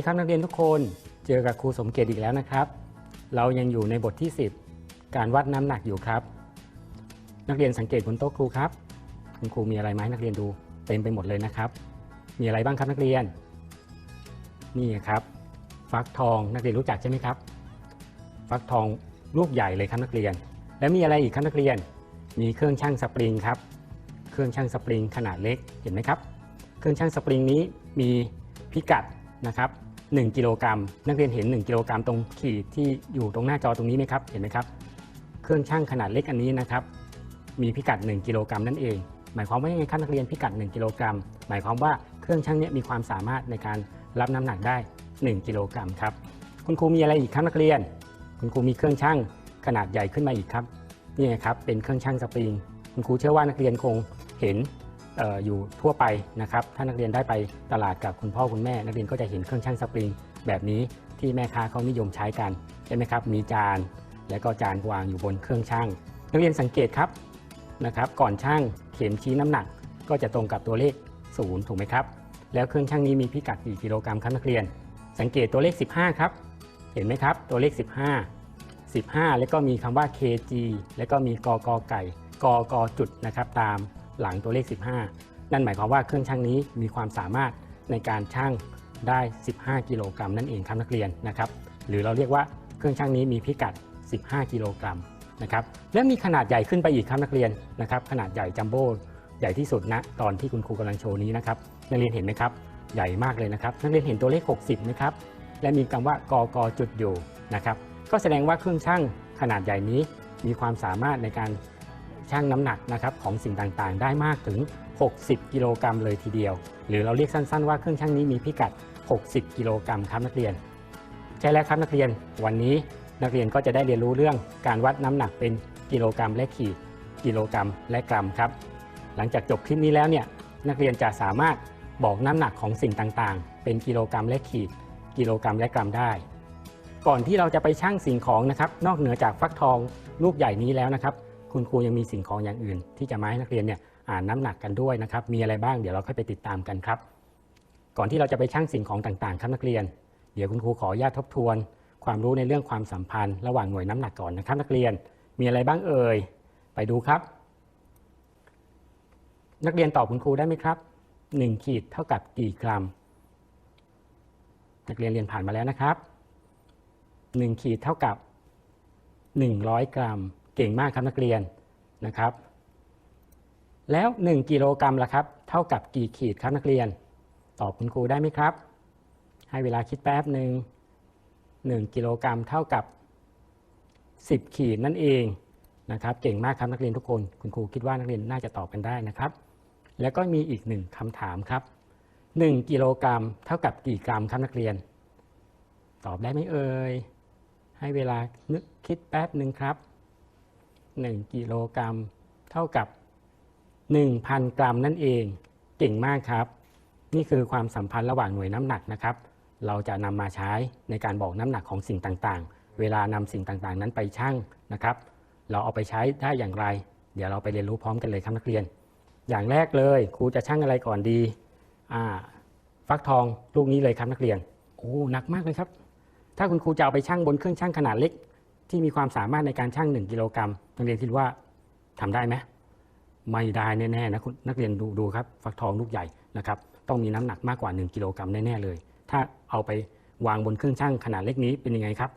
ดีครับนักเรียนทุกคนเจอกับครูสมเกียรติอีกแล้วนะครับ เรายังอยู่ในบทที่ 10 การวัดน้ำหนักอยู่ครับ นักเรียนสังเกตบนโต๊ะครูครับ คุณครูมีอะไรมาให้นักเรียนดูเต็มไปหมดเลยนะครับ มีอะไรบ้างครับนักเรียน นี่ครับฟักทองนักเรียนรู้จักใช่ไหมครับ ฟักทองลูกใหญ่เลยครับนักเรียน แล้วมีอะไรอีกครับนักเรียน มีเครื่องชั่งสปริงครับ เครื่องชั่งสปริงขนาดเล็กเห็นไหมครับ เครื่องชั่งสปริงนี้มีพิกัดนะครับ 1 กิโลกรัม นักเรียนเห็น 1 กิโลกรัมตรงขีดที่อยู่ตรงหน้าจอตรงนี้ไหมครับ เห็นไหมครับ เครื่องชั่งขนาดเล็กอันนี้นะครับ มีพิกัด 1 กิโลกรัมนั่นเอง หมายความว่ายังไงครับนักเรียนพิกัด 1 กิโลกรัม หมายความว่าเครื่องชั่งเนี้มีความสามารถในการรับน้ำหนักได้ 1 กิโลกรัมครับ คุณครูมีอะไรอีกครับนักเรียน คุณครูมีเครื่องชั่งขนาดใหญ่ขึ้นมาอีกครับ นี่ครับ เป็นเครื่องชั่งสปริง คุณครูเชื่อว่านักเรียนคงเห็น อยู่ทั่วไปนะครับ ถ้านักเรียนได้ไปตลาดกับคุณพ่อคุณแม่ นักเรียนก็จะเห็นเครื่องชั่งสปริง แบบนี้ที่แม่ค้าเขานิยมใช้กันใช่ไหมครับ มีจานและก็จานวางอยู่บนเครื่องชั่งนักเรียนสังเกตครับนะครับ ก่อนชั่งเข็มชี้น้ำหนัก ก็จะตรงกับตัวเลข0ถูกไหมครับ แล้วเครื่องชั่งนี้มีพิกัดกี่กิโลกรัมครับนักเรียน สังเกตตัวเลข 15 ครับ เห็นไหมครับ ตัวเลข 15 15 แล้วก็มีคำว่า kg แล้วก็มีกกไก่กกจุดนะครับตาม หลังตัวเลข 15 นั่นหมายความว่าเครื่องชั่งนี้มีความสามารถในการชั่งได้ 15 กิโลกรัมนั่นเองครับนักเรียนนะครับ หรือเราเรียกว่าเครื่องชั่งนี้มีพิกัด 15 กิโลกรัมนะครับ และมีขนาดใหญ่ขึ้นไปอีกครับนักเรียนนะครับ ขนาดใหญ่จัมโบ้ใหญ่ที่สุดณตอนที่คุณครูกำลังโชว์นี้นะครับ นักเรียนเห็นไหมครับ ใหญ่มากเลยนะครับ นักเรียนเห็นตัวเลข 60นะครับ และมีคำว่ากกจุดอยู่นะครับ ก็แสดงว่าเครื่องชั่งขนาดใหญ่นี้มีความสามารถในการ ชั่งน้ำหนักนะครับของสิ่งต่างๆ ได้มากถึง 60 กิโลกรัมเลยทีเดียว หรือเราเรียกสั้นๆ ว่าเครื่องชั่งนี้มีพิกัด 60 กิโลกรัมครับนักเรียน ใช่แล้วครับนักเรียน วันนี้นักเรียนก็จะได้เรียนรู้เรื่องการวัดน้ำหนักเป็นกิโลกรัมและขีด กิโลกรัมและกรัมครับ หลังจากจบคลิปนี้แล้วเนี่ยนักเรียนจะสามารถบอกน้ำหนักของสิ่งต่างๆ เป็นกิโลกรัมและขีด กิโลกรัมและกรัมได้ ก่อนที่เราจะไปชั่งสิ่งของนะครับ นอกเหนือจากฟักทองลูกใหญ่นี้แล้วนะครับ คุณครูยังมีสิ่งของอย่างอื่น ที่จะมาให้นักเรียนเนี่ยอ่านน้ำหนักกันด้วยนะครับ มีอะไรบ้างเดี๋ยวเราค่อยไปติดตามกันครับ ก่อนที่เราจะไปชั่งสิ่งของต่างๆ ครับนักเรียน เดี๋ยวคุณครูขออนุญาตทบทวน ความรู้ในเรื่องความสัมพันธ์ระหว่างหน่วยน้ำหนักก่อนนะครับ นักเรียนมีอะไรบ้างเอ่ยไปดูครับ นักเรียนตอบคุณครูได้ไหมครับ 1 ขีดเท่ากับกี่กรัม นักเรียนเรียนผ่านมาแล้วนะครับ 1 ขีดเท่ากับ 100 กรัม เก่งมากครับนักเรียนนะครับ แล้ว 1 กิโลกรัมล่ะครับ เท่ากับกี่ขีดครับนักเรียน ตอบคุณครูได้ไหมครับ ให้เวลาคิดแป๊บหนึ่ง1กิโลกรัมเท่ากับ 10 ขีดนั่นเองนะครับ เก่งมากครับนักเรียนทุกคน คุณครูคิดว่านักเรียนน่าจะตอบกันได้นะครับ แล้วก็มีอีกหนึ่งคำถามครับ1กิโลกรัมเท่ากับกี่กรัมครับนักเรียน ตอบได้ไหมเอ่ยให้เวลานึกคิดแป๊บหนึ่งครับ 1 กิโลกรัม เท่ากับ 1,000 กรัมนั่นเอง เก่งมากครับ นี่คือความสัมพันธ์ระหว่างหน่วยน้ำหนักนะครับ เราจะนำมาใช้ในการบอกน้ำหนักของสิ่งต่างๆ เวลานำสิ่งต่างๆ นั้นไปชั่งนะครับ เราเอาไปใช้ได้อย่างไร เดี๋ยวเราไปเรียนรู้พร้อมกันเลยครับนักเรียน อย่างแรกเลยครูจะชั่งอะไรก่อนดีอ่าฟักทองลูกนี้เลยครับนักเรียนโอ้หนักมากเลยครับ ถ้าคุณครูจะเอาไปชั่งบนเครื่องชั่งขนาดเล็ก ที่มีความสามารถในการชั่ง1กิโลกรัมนักเรียนคิดว่าทำได้ไหมไม่ได้แน่ๆนะคุณนักเรียนดูดูครับฟักทองลูกใหญ่นะครับ ต้องมีน้ำหนักมากกว่า 1 กิโลกรัมแน่ๆเลย ถ้าเอาไปวางบนเครื่องชั่งขนาดเล็กนี้เป็นยังไงครับ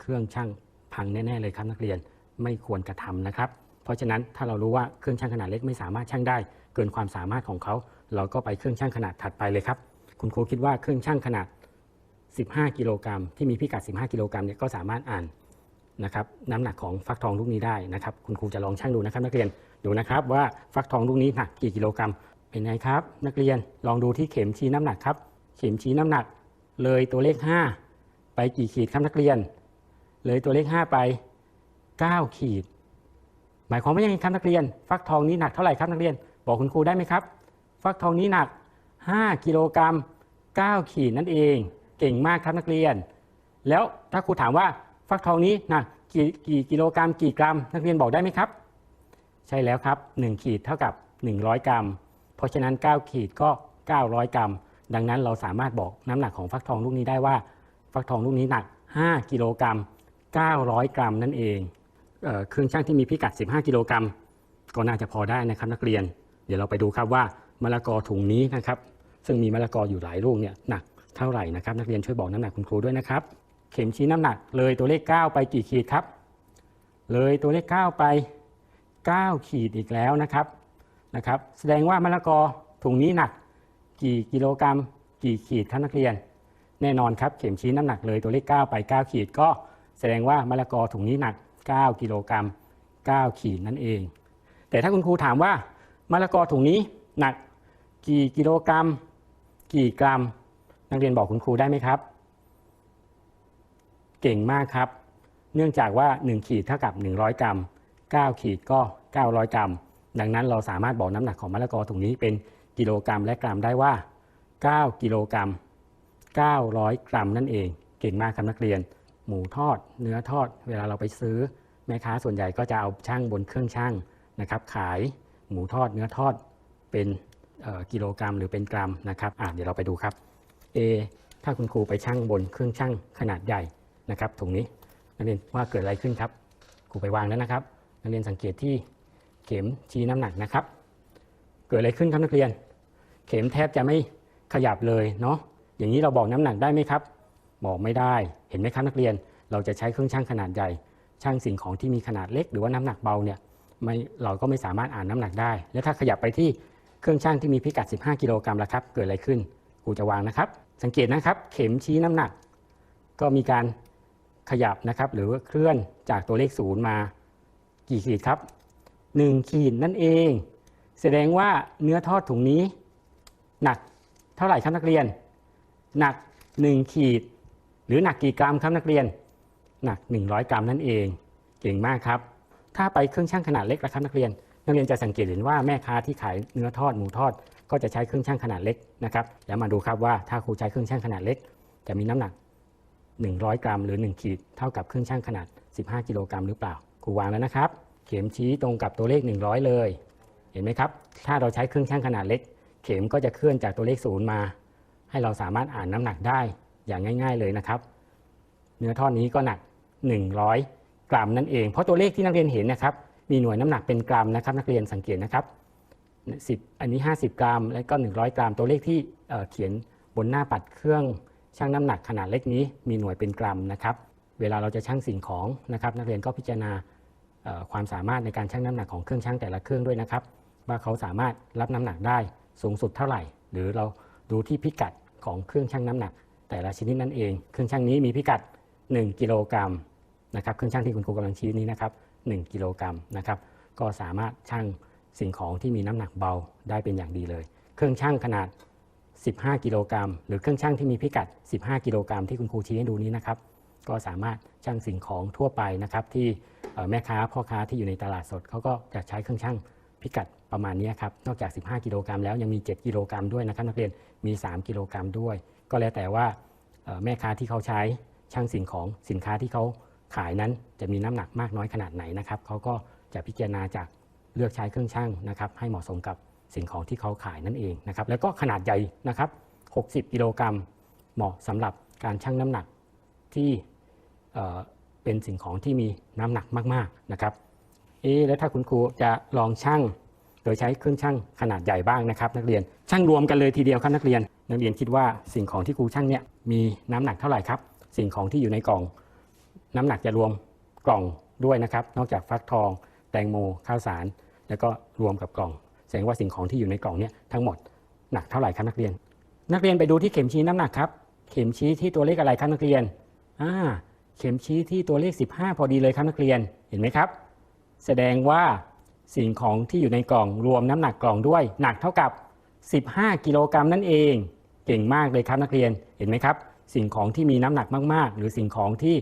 เครื่องชั่งพังแน่ๆเลยครับนักเรียนไม่ควรกระทำนะครับ เพราะฉะนั้นถ้าเรารู้ว่าเครื่องชั่งขนาดเล็กไม่สามารถชั่งได้ เกินความสามารถของเขา เราก็ไปเครื่องชั่งขนาดถัดไปเลยครับ คุณครูคิดว่าเครื่องชั่งขนาด 15 กิโลกรัมที่มีพิกัด 15 กิโลกรัมเนี่ยก็สามารถอ่าน นะครับน้ำหนักของฟักทองลูกนี้ได้นะครับคุณครูจะลองชั่งดูนะครับนักเรียนดูนะครับว่าฟักทองลูกนี้หนักกี่กิโลกรัมเป็นไงครับ นักเรียนลองดูที่เข็มชี้น้ำหนักครับเข็มชี้น้ำหนัก เลยตัวเลข 5 ไปกี่ขีดครับนักเรียน เลยตัวเลข 5 ไป 9 ขีด หมายความว่ายังไงครับนักเรียน ฟักทองนี้หนักเท่าไหร่ครับนักเรียน บอกคุณครูได้ไหมครับ ฟักทองนี้หนัก 5 กิโลกรัม 9 ขีดนั่นเอง เก่งมากครับนักเรียน แล้วถ้าครูถามว่า ฟักทองนี้นักกี่กี่กิโลกรัม กี่กรัม นักเรียนบอกได้ไหมครับ ใช่แล้วครับ 1 ขีดเท่ากับ 100 กรัม เพราะฉะนั้น 9 ขีดก็ 900 กรัม ดังนั้นเราสามารถบอกน้ำหนักของฟักทองลูกนี้ได้ว่า ฟักทองลูกนี้หนัก 5 กิโลกรัม 900 กรัมนั่นเองเออเครื่องช่างที่มีพิกัด 15 กิโลกรัม ก็น่าจะพอได้นะครับนักเรียน เดี๋ยวเราไปดูครับว่ามะละกอถุงนี้นะครับซึ่งมีมะละกออยู่หลายลูกเนี่ยหนักเท่าไหร่นะครับนักเรียนช่วยบอกน้ำหนักคุณครูด้วยนะครับ เข็มชี้น้ำหนัก เลยตัวเลข 9 ไปกี่ขีดครับ เลยตัวเลข 9 ไป 9 ขีดอีกแล้วนะครับนะครับ แสดงว่ามะละกอถุงนี้หนัก กี่กิโลกรัม กี่ขีดครับนักเรียน แน่นอนครับเข็มชี้น้ำหนักเลยตัวเลข 9 ไป 9 ขีดก็แสดงว่ามะละกอถุงนี้หนัก 9 กิโลกรัม 9 ขีดนั่นเอง แต่ถ้าคุณครูถามว่ามะละกอถุงนี้หนักกี่กิโลกรัม กี่กรัม นักเรียนบอกคุณครูได้ไหมครับ เก่งมากครับ เนื่องจากว่า 1 ขีดเท่ากับ 100 กรัม 9 ขีดก็ 900 กรัม ดังนั้นเราสามารถบอกน้ำหนักของมะละกอถุงนี้เป็นกิโลกรัมและกรัมได้ว่า 9 กิโลกรัม 900 กรัมนั่นเอง เก่งมากครับนักเรียน หมูทอด เนื้อทอด เวลาเราไปซื้อแม่ค้าส่วนใหญ่ก็จะเอาช่างบนเครื่องช่างนะครับ ขายหมูทอด เนื้อทอดเป็นกิโลกรัมหรือเป็นกรัมนะครับเดี๋ยวเราไปดูครับ A ถ้าคุณครูไปช่างบนเครื่องช่างขนาดใหญ่ นะครับถุงนี้นักเรียนว่าเกิดอะไรขึ้นครับครูไปวางแล้วนะครับ นักเรียนสังเกตที่เข็มชี้น้ำหนักนะครับ เกิดอะไรขึ้นครับนักเรียน เข็มแทบจะไม่ขยับเลยเนาะอย่างนี้เราบอกน้ำหนักได้ไหมครับบอกไม่ได้เห็นไหมครับนักเรียนเราจะใช้เครื่องช่างขนาดใหญ่ช่างสิ่งของที่มีขนาดเล็ก หรือว่าน้ำหนักเบาเนี่ยไม่เราก็ไม่สามารถอ่านน้ำหนักได้ แล้วถ้าขยับไปที่เครื่องช่างที่มีพิกัด 15 กิโลกรัมแล้วครับ เกิดอะไรขึ้นครูจะวางนะครับ สังเกตนะครับ เข็มชี้น้ำหนัก ก็มีการ ขยับนะครับ หรือว่าเคลื่อนจากตัวเลขศูนย์มากี่ขีดครับ 1 ขีดนั่นเอง แสดงว่าเนื้อทอดถุงนี้ หนักเท่าไหร่ครับนักเรียน หนัก 1 ขีด หรือหนักกี่กรัมครับนักเรียน หนัก 100 กรัมนั่นเอง เก่งมากครับ ถ้าไปเครื่องช่างขนาดเล็กนะครับนักเรียน นักเรียนจะสังเกตเห็นว่าแม่ค้าที่ขายเนื้อทอดหมูทอด ก็จะใช้เครื่องช่างขนาดเล็กนะครับเดี๋ยวมาดูครับว่าถ้าครูใช้เครื่องช่างขนาดเล็ก จะมีน้ำหนัก 100 กรัม หรือ 1 ขีด เท่ากับเครื่องช่างขนาด 15 กิโลกรัมหรือเปล่าครูวางแล้วนะครับ เข็มชี้ตรงกับตัวเลข 100 เลย เห็นไหมครับ ถ้าเราใช้เครื่องช่างขนาดเล็ก เข็มก็จะเคลื่อนจากตัวเลขศูนย์มา ให้เราสามารถอ่านน้ำหนักได้อย่างง่าย ๆเลยนะครับ เนื้อท่อดนี้ก็หนัก 100 กรัมนั่นเอง เพราะตัวเลขที่นักเรียนเห็นนะครับ มีหน่วยน้ำหนักเป็นกรัมนะครับ นักเรียนสังเกตนะครับ10อันนี้ 50 กรัม แล้วก็ 100 กรัม ตัวเลขที่เเขียนบนหน้าปัดเครื่อง ชั่งน้ำหนักขนาดเล็กนี้มีหน่วยเป็นกรัมนะครับเวลาเราจะชั่งสิ่งของนะครับ นักเรียนก็พิจารณาความสามารถในการชั่งน้ำหนักของเครื่องชั่งแต่ละเครื่องด้วยนะครับ ว่าเขาสามารถรับน้ำหนักได้สูงสุดเท่าไหร่ หรือเราดูที่พิกัดของเครื่องชั่งน้ำหนัก แต่ละชนิดนั่นเอง เครื่องชั่งนี้มีพิกัด 1 กิโลกรัมนะครับเครื่องชั่งที่คุณครูกำลังชี้นี้นะครับ1กิโลกรัมนะครับก็สามารถชั่งสิ่งของที่มีน้ำหนักเบาได้เป็นอย่างดีเลย เครื่องชั่งขนาด 15 กิโลกรัม หรือเครื่องชั่งที่มีพิกัด 15 กิโลกรัมที่คุณครูชี้ให้ดูนี้นะครับ ก็สามารถชั่งสิ่งของทั่วไปนะครับ ที่แม่ค้าพ่อค้าที่อยู่ในตลาดสดเขาก็จะใช้เครื่องชั่งพิกัดประมาณนี้ครับ นอกจาก 15 กิโลกรัมแล้วยังมี 7 กิโลกรัมด้วยนะครับ นักเรียนมี 3 กิโลกรัมด้วย ก็แล้วแต่ว่าแม่ค้าที่เขาใช้ชั่งสิ่งของสินค้าที่เขาขายนั้นจะมีน้ำหนักมากน้อยขนาดไหนนะครับเขาก็จะพิจารณาจากเลือกใช้เครื่องชั่งนะครับให้เหมาะสมกับ สิ่งของที่เขาขายนั่นเองนะครับแล้วก็ขนาดใหญ่นะครับ 60 กิโลกรัมเหมาะสำหรับการชั่งน้ำหนักที่เป็นสิ่งของที่มีน้ำหนักมากๆนะครับเอ๊แล้วถ้าคุณครูจะลองชั่งโดยใช้เครื่องชั่งขนาดใหญ่บ้างนะครับ นักเรียนชั่งรวมกันเลยทีเดียวครับนักเรียน นักเรียนคิดว่าสิ่งของที่ครูชั่งเนี่ยมีน้ำหนักเท่าไหร่ครับ สิ่งของที่อยู่ในกล่อง น้ำหนักจะรวมกล่องด้วยนะครับ นอกจากฟักทอง แตงโมข้าวสาร แล้วก็รวมกับกล่อง ดงว่าสิ่งของที่อยู่ในกล่องเนี่ยทั้งหมดหนักเท่าไหร่ครับนักเรียน นักเรียนไปดูที่เข็มชี้น้ำหนักครับ เข็มชี้ที่ตัวเลขอะไรครับนักเรียนอ่าเข็มชี้ที่ตัวเลข 15 พอดีเลยครับนักเรียนเห็นไหมครับ แสดงว่าสิ่งของที่อยู่ในกล่องรวมน้ำหนักกล่องด้วยหนักเท่ากับ 15 กิโลกรัมนั่นเอง เก่งมากเลยครับนักเรียนเห็นไหมครับ สิ่งของที่มีน้ำหนักมาก ๆ หรือสิ่งของที่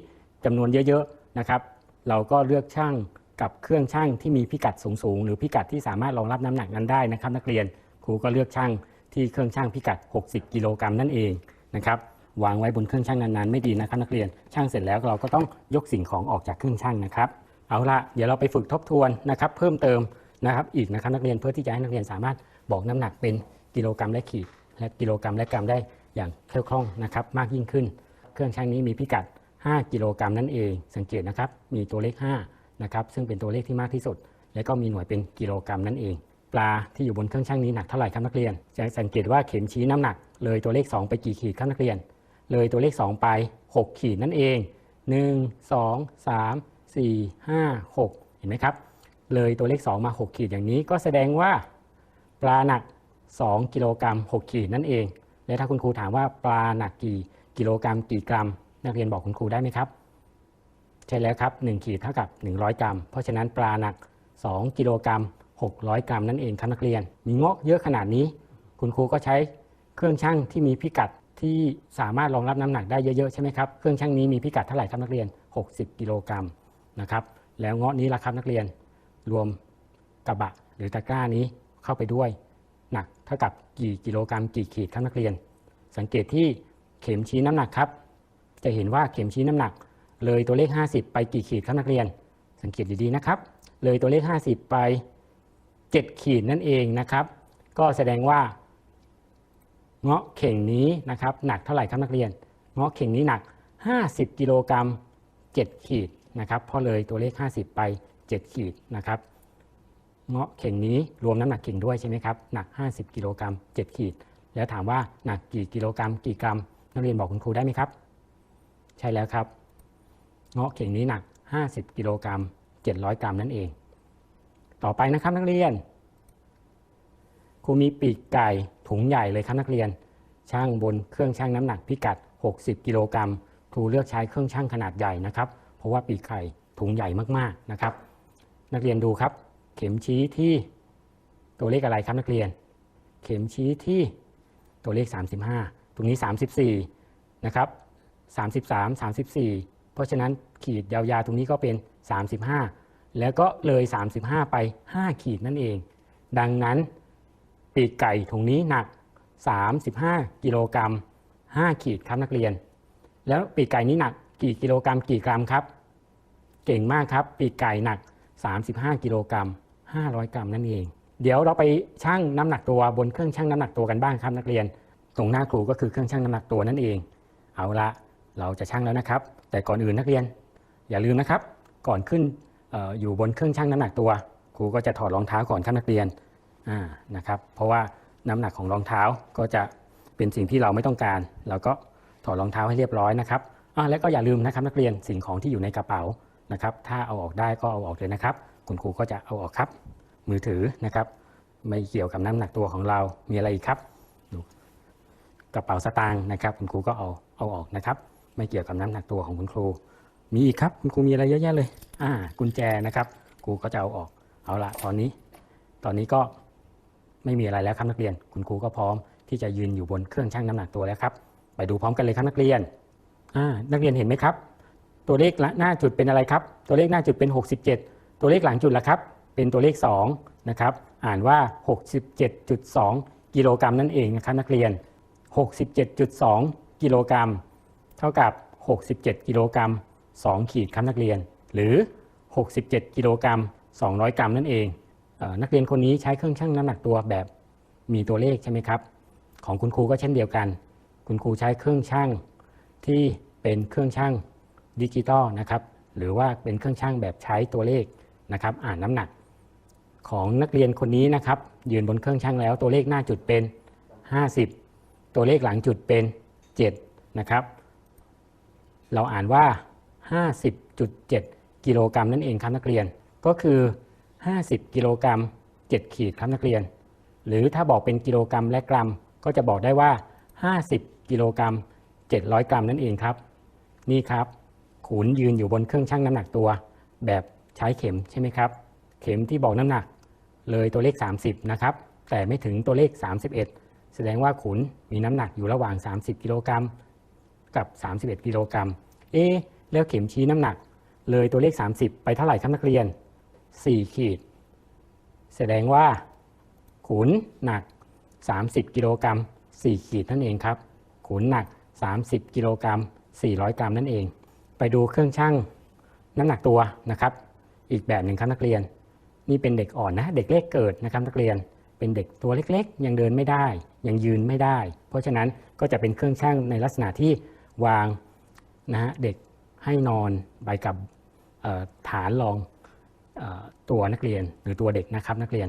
จำนวนเยอะๆนะครับ เราก็เลือกช่าง กับเครื่องช่างที่มีพิกัดสูงๆ หรือพิกัดที่สามารถรองรับน้ำหนักนั้นได้นะครับ นักเรียนครูก็เลือกช่างที่เครื่องช่างพิกัด 60 กิโลกรัมนั่นเองนะครับวางไว้บนเครื่องช่างนานๆไม่ดีนะครับนักเรียนช่างเสร็จแล้วเราก็ต้องยกสิ่งของออกจากเครื่องช่างนะครับ เอาละเดี๋ยวเราไปฝึกทบทวนนะครับ เพิ่มเติมนะครับ อีกนะครับนักเรียนเพื่อที่จะให้นักเรียนสามารถบอกน้ำหนักเป็นกิโลกรัมและขีด และกิโลกรัมและกรัมได้อย่างคล่องคล่องนะครับ มากยิ่งขึ้น เครื่องชั่งนี้มีพิกัด 5 กิโลกรัมนั่นเอง สังเกตนะครับ มีตัวเลข 5 นะครับซึ่งเป็นตัวเลขที่มากที่สุด และก็มีหน่วยเป็นกิโลกรัมนั่นเอง ปลาที่อยู่บนเครื่องชั่งนี้หนักเท่าไหร่ครับนักเรียน จะสังเกตว่าเข็มชี้น้ำหนัก เลยตัวเลข 2 ไปกี่ขีดครับนักเรียน เลยตัวเลข 2 ไป 6 ขีดนั่นเอง 1 2 3 4 5 6 เห็นไหมครับ เลยตัวเลข 2 มา 6 ขีดอย่างนี้ ก็แสดงว่าปลาหนัก 2 กิโลกรัม 6 ขีดนั่นเอง และถ้าคุณครูถามว่าปลาหนักกี่กิโลกรัม กี่กรัม นักเรียนบอกคุณครูได้ไหมครับ ใช่แล้วครับ 1 ขีดเท่ากับ 100 กรัม เพราะฉะนั้นปลาหนัก 2 กิโลกรัม 600 กรัมนั่นเองครับนักเรียน มีเงาะเยอะขนาดนี้ คุณครูก็ใช้เครื่องชั่งที่มีพิกัดที่สามารถรองรับน้ำหนักได้เยอะๆใช่ไหมครับ เครื่องชั่งนี้มีพิกัดเท่าไหร่ครับนักเรียน 60 กิโลกรัมนะครับ แล้วเงาะนี้ล่ะครับนักเรียน รวมกระบะหรือตะกร้านี้เข้าไปด้วย หนักเท่ากับกี่กิโลกรัม กี่ขีดครับนักเรียน สังเกตที่เข็มชี้น้ำหนักครับ จะเห็นว่าเข็มชี้น้ำหนัก เลยตัวเลข 50 ไปกี่ขีดครับนักเรียน สังเกตดีๆนะครับ เลยตัวเลข 50 ไป 7 ขีดนั่นเองนะครับ ก็แสดงว่า เงาะเข่งนี้นะครับหนักเท่าไหร่ครับนักเรียน เงาะเข่งนี้หนัก 50 กิโลกรัม 7 ขีดนะครับเพราะเลยตัวเลข 50 ไป 7 ขีดนะครับเงาะเข่งนี้รวมน้ำหนักเข่งด้วยใช่ไหมครับหนัก 50 กิโลกรัม 7 ขีด แล้วถามว่าหนักกี่กิโลกรัม กี่กรัม นักเรียนบอกคุณครูได้ไหมครับ ใช่แล้วครับ เงาะเข่งนี้หนัก 50 กิโลกรัม 700 กรัมนั่นเอง ต่อไปนะครับนักเรียน ครูมีปีกไก่ถุงใหญ่เลยครับนักเรียน ช่างบนเครื่องช่างน้ำหนักพิกัด 60 กิโลกรัม ครูเลือกใช้เครื่องช่างขนาดใหญ่นะครับ เพราะว่าปีกไก่ถุงใหญ่มากๆนะครับ นักเรียนดูครับ เข็มชี้ที่ตัวเลขอะไรครับนักเรียน เข็มชี้ที่ตัวเลข 35 ตรงนี้ 34 นะครับ 33 34 เพราะฉะนั้นขีดยาวๆตรงนี้ก็เป็น 35 แล้วก็เลย 35 ไป 5 ขีดนั่นเอง ดังนั้นปีกไก่ถุงนี้หนัก 35 กิโลกรัม 5 ขีดครับนักเรียน แล้วปีกไก่นี้หนักกี่กิโลกรัมกี่กรัมครับ เก่งมากครับ ปีกไก่หนัก 35 กิโลกรัม 500 กรัมนั่นเอง เดี๋ยวเราไปชั่งน้ำหนักตัวบนเครื่องชั่งน้ำหนักตัวกันบ้างครับนักเรียน ตรงหน้าครูก็คือเครื่องชั่งน้ำหนักตัวนั่นเอง เอาละเราจะชั่งแล้วนะครับ แต่ก่อนอื่นนักเรียน อย่าลืมนะครับ ก่อนขึ้นออยู่บนเครื่องชั่งน้ำหนักตัว ครูก็จะถอดรองเท้าก่อนครับนักเรียนนะครับ เพราะว่าน้ำหนักของรองเท้าก็จะเป็นสิ่งที่เราไม่ต้องการ เราก็ถอดรองเท้าให้เรียบร้อยนะครับและก็อย่าลืมนะครับนักเรียนสิ่งของที่อยู่ในกระเป๋านะครับ ถ้าเอาออกได้ก็เอาออกเลยนะครับคุณครูก็จะเอาออกครับ มือถือนะครับ ไม่เกี่ยวกับน้ำหนักตัวของเรา มีอะไรอีกครับ กระเป๋าสตางค์นะครับ คุณครูก็เอาเอาออกนะครับ ไม่เกี่ยวกับน้ำหนักตัวของคุณครู มีอีกครับคุณครูมีอะไรเยอะแยะเลย อ่า กุญแจนะครับครูก็จะเอาออกเอาละตอนนี้ ตอนนี้ก็ไม่มีอะไรแล้วครับนักเรียน คุณครูก็พร้อมที่จะยืนอยู่บนเครื่องชั่งน้ำหนักตัวแล้วครับ ไปดูพร้อมกันเลยครับนักเรียนอ่านักเรียนเห็นไหมครับ ตัวเลขหน้าจุดเป็นอะไรครับ ตัวเลขหน้าจุดเป็น 67 ตัวเลขหลังจุดละครับ เป็นตัวเลข2นะครับอ่านว่า 67.2 กิโลกรัมนั่นเองนะครับนักเรียน 67.2 กิโลกรัม เท่ากับ 67 กิโลกรัม 2 ขีดครับนักเรียน หรือ 67 กิโลกรัม 200 กรัมนั่นเองเออนักเรียนคนนี้ใช้เครื่องชั่งน้ำหนักตัวแบบมีตัวเลขใช่ไหมครับ ของคุณครูก็เช่นเดียวกัน คุณครูใช้เครื่องชั่งที่เป็นเครื่องชั่งดิจิตอลนะครับหรือว่าเป็นเครื่องชั่งแบบใช้ตัวเลขนะครับอ่านน้ำหนัก ของนักเรียนคนนี้นะครับยืนบนเครื่องชั่งแล้วตัวเลขหน้าจุดเป็น 50 ตัวเลขหลังจุดเป็น 7 นะครับ เราอ่านว่า 50.7 กิโลกรัมนั่นเองครับนักเรียน ก็คือ 50 กิโลกรัม 7 ขีดครับนักเรียน หรือถ้าบอกเป็นกิโลกรัมและกรัม ก็จะบอกได้ว่า 50 กิโลกรัม 700 กรัมนั่นเองครับ นี่ครับขุนยืนอยู่บนเครื่องชั่งน้ำหนักตัว แบบใช้เข็มใช่ไหมครับ เข็มที่บอกน้ำหนัก เลยตัวเลข 30 นะครับ แต่ไม่ถึงตัวเลข 31 แสดงว่าขุนมีน้ำหนักอยู่ระหว่าง 30 กิโลกรัม กับ 31 กิโลกรัม เอ๊แล้วเข็มชี้น้ำหนัก เลยตัวเลข 30 ไปเท่าไหร่ครับนักเรียน 4 ขีด แสดงว่าขุนหนัก 30 กิโลกรัม 4 ขีดนั่นเองครับ ขุนหนัก 30 กิโลกรัม 400 กรัมนั่นเอง ไปดูเครื่องชั่งน้ำหนักตัวนะครับ อีกแบบหนึ่งครับนักเรียน นี่เป็นเด็กอ่อนนะ เด็กเลขเกิดนะครับนักเรียน เป็นเด็กตัวเล็กๆ ยังเดินไม่ได้ ยังยืนไม่ได้ เพราะฉะนั้นก็จะเป็นเครื่องชั่งในลักษณะที่ วางนะฮะเด็กให้นอนไปกับฐานรองออตัวนักเรียนหรือตัวเด็กนะครับนักเรียน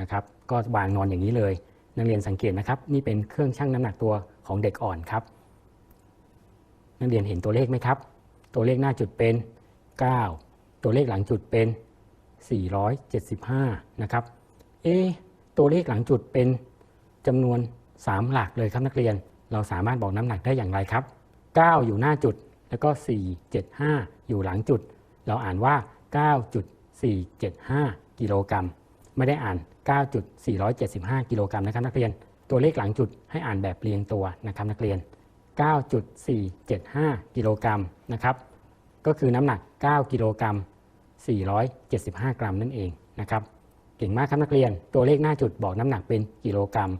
นะครับ ก็วางนอนอย่างนี้เลย นักเรียนสังเกตนะครับ นี่เป็นเครื่องชั่งน้ำหนักตัวของเด็กอ่อนครับ นักเรียนเห็นตัวเลขไหมครับ ตัวเลขหน้าจุดเป็น 9 ตัวเลขหลังจุดเป็น 475 นะครับ เอตัวเลขหลังจุดเป็นจำนวน 3 หลักเลยครับนักเรียน เราสามารถบอกน้ำหนักได้อย่างไรครับ 9 อยู่หน้าจุด แล้วก็ 475 อยู่หลังจุด เราอ่านว่า 9.475 กิโลกรัม ไม่ได้อ่าน 9.475 กิโลกรัมนะครับนักเรียน ตัวเลขหลังจุดให้อ่านแบบเรียงตัวนะครับนักเรียน 9.475 กิโลกรัมนะครับ ก็คือน้ำหนัก 9 กิโลกรัม 475 กรัมนั่นเองนะครับเก่งมากครับนักเรียน ตัวเลขหน้าจุดบอกน้ำหนักเป็นกิโลกรัม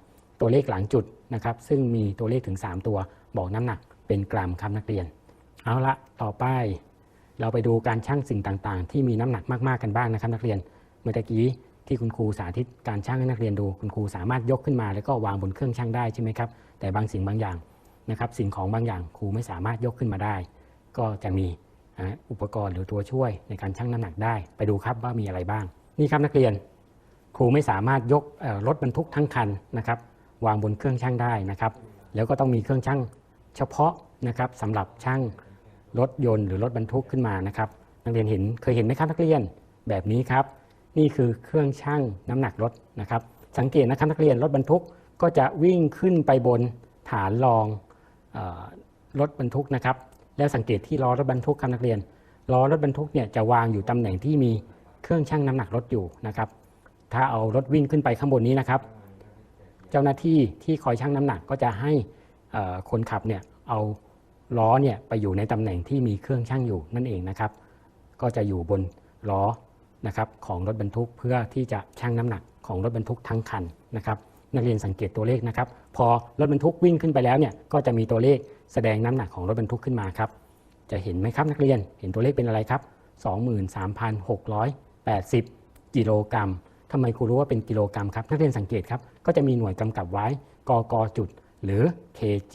ตัวเลขหลังจุดนะครับซึ่งมีตัวเลขถึง 3 ตัวบอกน้ำหนัก เป็นกรัมครับนักเรียน เอาละต่อไป เราไปดูการชั่งสิ่งต่างๆ ที่มีน้ำหนักมากๆกันบ้างนะครับ นักเรียนเมื่อตะกี้ที่คุณครูสาธิตการชั่งให้นักเรียนดู คุณครูสามารถยกขึ้นมา แล้วก็วางบนเครื่องชั่งได้ใช่ไหมครับแต่บางสิ่งบางอย่างนะครับสิ่งของบางอย่างครูไม่สามารถยกขึ้นมาได้ ก็จะมีอุปกรณ์หรือตัวช่วยในการชั่งน้ำหนักได้ ไปดูครับว่ามีอะไรบ้าง นี่ครับนักเรียน ครูไม่สามารถยกรถบรรทุกทั้งคันนะครับวางบนเครื่องชั่งได้นะครับ แล้วก็ต้องมีเครื่องชั่ง เฉพาะนะครับสำหรับชั่งรถยนต์หรือรถบรรทุกขึ้นมานะครับ นักเรียนเห็นเคยเห็นไหมครับนักเรียนแบบนี้ครับ นี่คือเครื่องชั่งน้ำหนักรถนะครับ สังเกตนะครับนักเรียนรถบรรทุกก็จะวิ่งขึ้นไปบนฐานรองออรถบรรทุกนะครับ แล้วสังเกตที่ล้อรถบรรทุกครับนักเรียนล้อรถบรรทุกเนี่ยจะวางอยู่ตำแหน่งที่มีเครื่องชั่งน้ำหนักรถอยู่นะครับ ถ้าเอารถวิ่งขึ้นไปข้างบนนี้นะครับ เจ้าหน้าที่ที่คอยชั่งน้ำหนักก็จะให้ คนขับเนี่ยเอาล้อเนี่ยไปอยู่ในตำแหน่งที่มีเครื่องชั่งอยู่นั่นเองนะครับ ก็จะอยู่บนล้อนะครับของรถบรรทุกเพื่อที่จะชั่งน้ำหนักของรถบรรทุกทั้งคันนะครับนักเรียนสังเกตตัวเลขนะครับ พอรถบรรทุกวิ่งขึ้นไปแล้วเนี่ยก็จะมีตัวเลขแสดงน้ำหนักของรถบรรทุกขึ้นมาครับ จะเห็นไหมครับนักเรียนเห็นตัวเลขเป็นอะไรครับ 23,680 กิโลกรัมทำไมครูรู้ว่าเป็นกิโลกรัมครับนักเรียนสังเกตครับก็จะมีหน่วยกำกับไว้กกจุด หรือ kg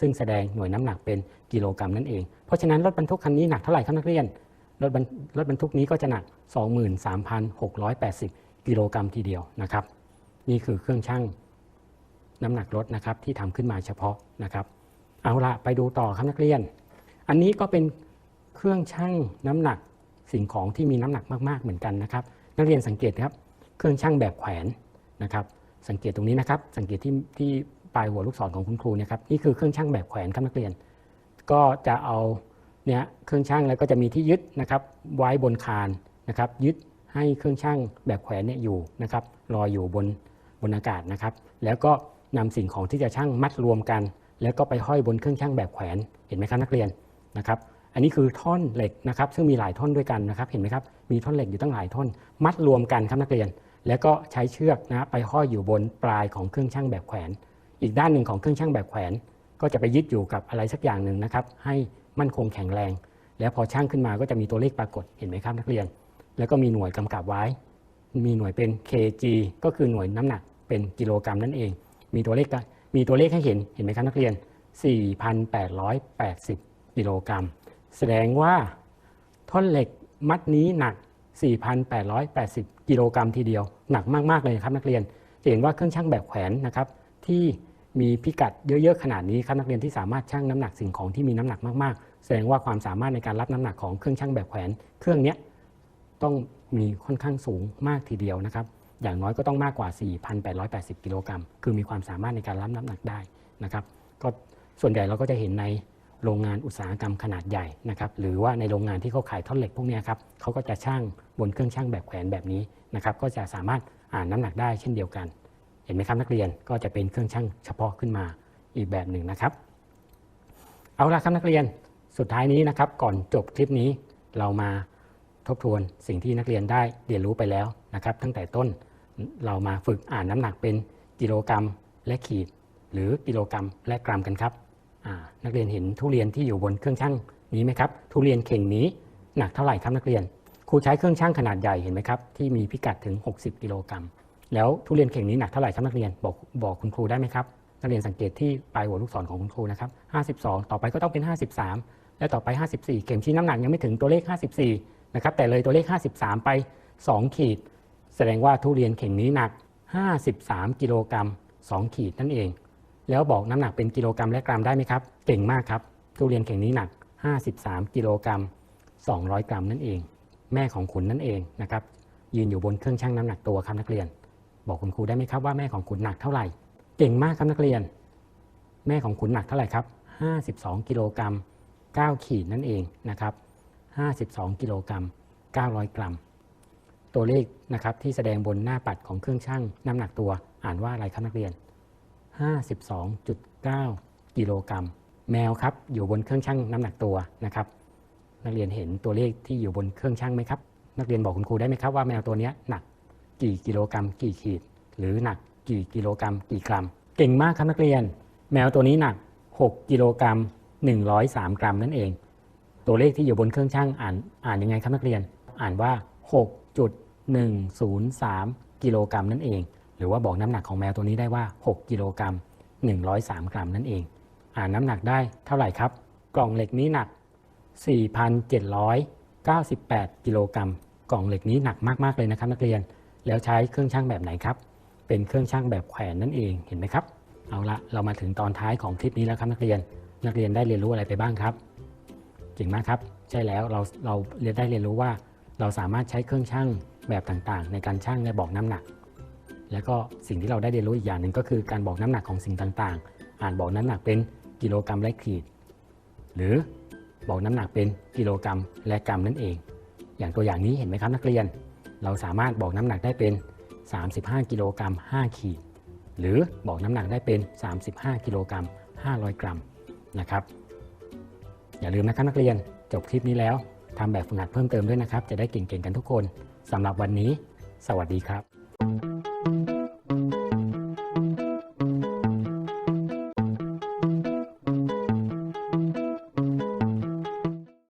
ซึ่งแสดงหน่วยน้ำหนักเป็นกิโลกรัมนั่นเอง เพราะฉะนั้นรถบรรทุกคันนี้หนักเท่าไหร่ครับนักเรียน รถบรรรถบรรทุกนี้ก็จะหนัก 23,680 กิโลกรัมทีเดียวนะครับ นี่คือเครื่องชั่งน้ำหนักรถนะครับที่ทำขึ้นมาเฉพาะนะครับ เอาละไปดูต่อครับนักเรียน อันนี้ก็เป็นเครื่องชั่งน้ำหนักสิ่งของที่มีน้ำหนักมากๆเหมือนกันนะครับ นักเรียนสังเกตครับ เครื่องชั่งแบบแขวนนะครับ สังเกตตรงนี้นะครับ สังเกตที่ที่ ปลายหัวลูกศรของคุณครูเนะครับนี่คือเครื่องชั่งแบบแขวนครับนักเรียน ก็จะเอาเนี่ยเครื่องชั่งแล้วก็จะมีที่ยึดนะครับไว้บนคานนะครับ ยึดให้เครื่องชั่งแบบแขวนเนี่ยอยู่นะครับลอยอยู่บนบนอากาศนะครับ แล้วก็นำสิ่งของที่จะชั่งมัดรวมกัน แล้วก็ไปห้อยบนเครื่องชั่งแบบแขวนเห็นไหมครับนักเรียนนะครับ อันนี้คือท่อนเหล็กนะครับ ซึ่งมีหลายท่อนด้วยกันนะครับ เห็นไหมครับมีท่อนเหล็กอยู่ตั้งหลายท่อน มัดรวมกันครับนักเรียน แล้วก็ใช้เชือกนะไปห้อยอยู่บนปลายของเครื่องชั่งแบบแขวน อีกด้านหนึ่งของเครื่องชั่งแบบแขวน ก็จะไปยึดอยู่กับอะไรสักอย่างหนึ่งนะครับ ให้มั่นคงแข็งแรง แล้วพอช่างขึ้นมาก็จะมีตัวเลขปรากฏเห็นไหมครับนักเรียน แล้วก็มีหน่วยกำกับไว้ มีหน่วยเป็น kg ก็คือหน่วยน้ำหนักเป็นกิโลกรัมนั่นเอง มีตัวเลขมีตัวเลขให้เห็นเห็นไหมครับนักเรียน 4,880 กิโลกรัม แสดงว่าท่อนเหล็กมัดนี้หนัก 4,880 กิโลกรัมทีเดียว หนักมาก ๆ เลยครับนักเรียนจะเห็นว่าเครื่องชั่งแบบแขวนนะครับที่ มีพิกัดเยอะๆขนาดนี้ครับนักเรียนที่สามารถชั่งน้ำหนักสิ่งของที่มีน้ำหนักมากๆ แสดงว่าความสามารถในการรับน้ำหนักของเครื่องชั่งแบบแขวน เครื่องนี้ต้องมีค่อนข้างสูงมากทีเดียวนะครับ อย่างน้อยก็ต้องมากกว่า 4,880 กิโลกรัม คือมีความสามารถในการรับน้ำหนักได้นะครับ ก็ส่วนใหญ่เราก็จะเห็นในโรงงานอุตสาหกรรมขนาดใหญ่นะครับหรือว่าในโรงงานที่เขาขายท่อนเหล็กพวกนี้ครับเขาก็จะช่างบนเครื่องช่างแบบแขวนแบบนี้นะครับก็จะสามารถอ่านน้ำหนักได้เช่นเดียวกัน ห็นไหมครับนักเรียนก็จะเป็นเครื่องช่างเฉพาะขึ้นมาอีกแบบหนึ่งนะครับ เอาละครับนักเรียนสุดท้ายนี้นะครับ ก่อนจบคลิปนี้เรามาทบทวนสิ่งที่นักเรียนได้เรียนรู้ไปแล้วนะครับ ตั้งแต่ต้นเรามาฝึกอ่านน้ำหนักเป็นกิโลกรัมและขีด หรือกิโลกรัมและกรัมกันครับนักเรียนเห็นทุเรียนที่อยู่บนเครื่องชั่งนี้ไหมครับทุเรียนเข่งนี้หนักเท่าไหร่ครับนักเรียนครูใช้เครื่องชั่งขนาดใหญ่เห็นไหมครับที่มีพิกัดถึง 60 กิโลกรัม แล้วทุเรียนเข่งนี้หนักเท่าไหร่ครับนักเรียนบอกบอกคุณครูได้ไหมครับนักเรียนสังเกตที่ปลายหัวลูกศรของคุณครูนะครับ52 ต่อไปก็ต้องเป็น 53 และต่อไป 54 เข็มชี้น้ำหนักยังไม่ถึงตัวเลข 54นะครับแต่เลยตัวเลข 53 ไป 2 ขีด แสดงว่าทุเรียนเข่งนี้หนัก 53 กิโลกรัม 2 ขีดนั่นเอง แล้วบอกน้ำหนักเป็นกิโลกรัมและกรัมได้ไหมครับ เก่งมากครับ ทุเรียนเข่งนี้หนัก 53 กิโลกรัม 200 กรัมนั่นเอง แม่ของขุนนั่นเองนะครับยืนอยู่บนเครื่องชั่งน้ำหนักตัวครับนักเรียน บอกคุณครูได้ไหมครับว่าแม่ของขุนหนักเท่าไหร่ เก่งมากครับนักเรียน แม่ของขุนหนักเท่าไหร่ครับ 52 กิโลกรัม 9 ขีดนั่นเองนะครับ 52 กิโลกรัม 900 กรัม ตัวเลขนะครับที่แสดงบนหน้าปัดของเครื่องชั่งน้ำหนักตัวอ่านว่าอะไรครับนักเรียน 52.9 กิโลกรัม แมวครับอยู่บนเครื่องชั่งน้ำหนักตัวนะครับ นักเรียนเห็นตัวเลขที่อยู่บนเครื่องชั่งไหมครับ นักเรียนบอกคุณครูได้ไหมครับว่าแมวตัวนี้หนัก กี่กิโลกรัม กี่ขีด หรือหนักกี่กิโลกรัม กี่กรัม เก่งมากครับนักเรียน แมวตัวนี้หนัก 6 กิโลกรัม 103 กรัมนั่นเอง ตัวเลขที่อยู่บนเครื่องชั่งอ่านอ่านยังไงครับนักเรียน อ่านว่า 6.103 กิโลกรัมนั่นเอง หรือว่าบอกน้ำหนักของแมวตัวนี้ได้ว่า 6 กิโลกรัม 103 กรัมนั่นเอง อ่านน้ำหนักได้เท่าไหร่ครับ กล่องเหล็กนี้หนัก 4,798 กิโลกรัม กล่องเหล็กนี้หนักมาก ๆ เลยนะครับนักเรียน แล้วใช้เครื่องชั่งแบบไหนครับ เป็นเครื่องชั่งแบบแขวนนั่นเองเห็นไหมครับ เอาละเรามาถึงตอนท้ายของคลิปนี้แล้วครับนักเรียน นักเรียนได้เรียนรู้อะไรไปบ้างครับเก่งมากครับ ใช่แล้วเราเราเรียนได้เรียนรู้ว่า เราสามารถใช้เครื่องชั่งแบบต่างๆ ในการชั่งและบอกน้ำหนัก แล้วก็สิ่งที่เราได้เรียนรู้อีกอย่างหนึ่งก็คือการบอกน้ำหนักของสิ่งต่างๆ อ่านบอกน้ำหนักเป็นกิโลกรัมและขีด หรือบอกน้ำหนักเป็นกิโลกรัมและกรัมนั่นเอง อย่างตัวอย่างนี้เห็นไหมครับนักเรียน เราสามารถบอกน้ำหนักได้เป็น 35 กิโลกรัม 5 ขีด หรือบอกน้ำหนักได้เป็น 35 กิโลกรัม 500 กรัมนะครับ อย่าลืมนะครับนักเรียนจบคลิปนี้แล้วทำแบบฝึกหัดเพิ่มเติมด้วยนะครับ จะได้เก่งๆกันทุกคนสำหรับวันนี้ สวัสดีครับ